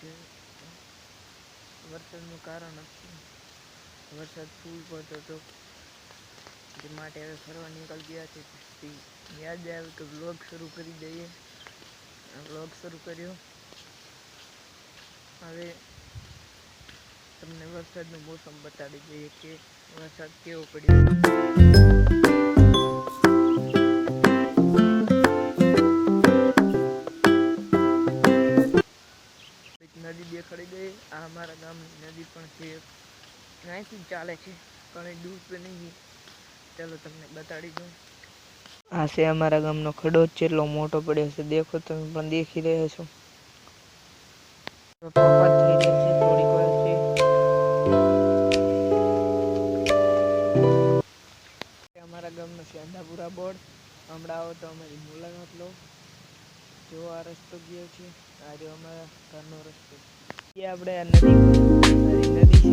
છે. વરસાદનું કારણ હતું વરસાદ ફૂલ પડતો હતો. તે માટે હવે ફરવા નીકળી ગયા છે. યાદ આવ્યું કે વ્લોગ શરૂ કરી દઈએ. વ્લોગ શરૂ કર્યો. હવે તમને વરસાદનું મોસમ બતાવી દઈએ કે વરસાદ કેવો પડ્યો. નદી ગઈ. આ અમારા ગામની નદી પણ છે. અહીંથી ચાલે છે. કઈ દૂર તો નહીં ચાલો તમને બતાડી દઉં. આ છે અમારા ગામનો ખડો જેટલો મોટો પડ્યો છે. દેખો તમે પણ દેખી રહ્યા છો. પપ્પા થઈ છે થોડીક વાર છે. અમારા ગામનો છે અંધાપુરા બોર્ડ. હમણાં આવો તો અમારી મુલાકાત લો. જો આ રસ્તો ગયો છે આ રહ્યો અમારા ઘરનો રસ્તો. આપણે નદી નદી